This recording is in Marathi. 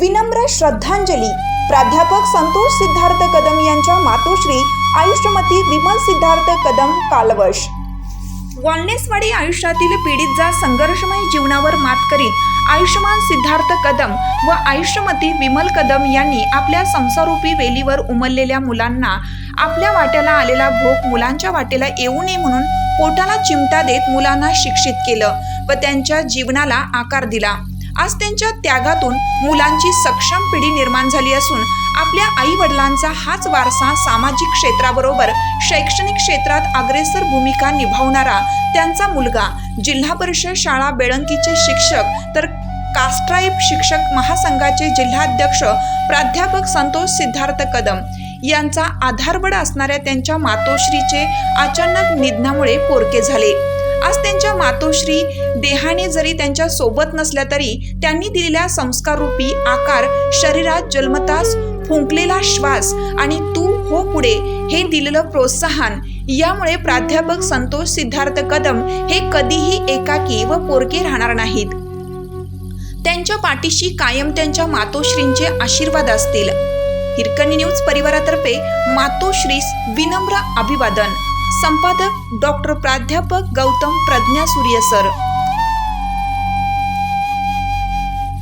विनम्र श्रद्धांजली. प्राध्यापक संतोष सिद्धार्थ कदम यांच्या मातोश्री आयुष्यमती विमल सिद्धार्थ कदम कालवश. वॉलनेसवाडी आयुष्यातील पीडितचा संघर्षमय जीवनावर मात करीत आयुष्यमान सिद्धार्थ कदम व आयुष्यमती विमल कदम यांनी आपल्या संसारूपी वेलीवर उमललेल्या मुलांना आपल्या वाट्याला आलेला भोग मुलांच्या वाटेला येऊ नये म्हणून पोटाला चिमटा देत मुलांना शिक्षित केलं व त्यांच्या जीवनाला आकार दिला. आज त्यांच्या त्यागातून मुलांची सक्षम पिढी निर्माण झाली असून आपल्या आई वडिलांचा हाच वारसा सामाजिक क्षेत्राबरोबर शैक्षणिक क्षेत्रात अग्रेसर भूमिका निभावणारा त्यांचा मुलगा जिल्हा परिषद शाळा बेळंकीचे शिक्षक तर कास्ट्राईब शिक्षक महासंघाचे जिल्हाध्यक्ष प्राध्यापक संतोष सिद्धार्थ कदम यांचा आधारबड असणाऱ्या त्यांच्या मातोश्रीचे अचानक निधनामुळे पोरके झाले. आज त्यांच्या मातोश्री देहाने जरी त्यांच्यासोबत नसल्या तरी त्यांनी दिलेल्या संस्काररूपी आकार शरीरात जन्मताच फुंकलेला श्वास आणि तू हो पुढे हे दिलेलं प्रोत्साहन. यामुळे प्राध्यापक संतोष सिद्धार्थ कदम हे कधीही एकाकी व पोरके राहणार नाहीत. त्यांच्या पाठीशी कायम त्यांच्या मातोश्रींचे आशीर्वाद असतील. हिरकणी न्यूज परिवारातर्फे मातोश्रीस विनम्र अभिवादन. संपादक डॉक्टर प्राध्यापक गौतम प्रज्ञा सूर्य सर.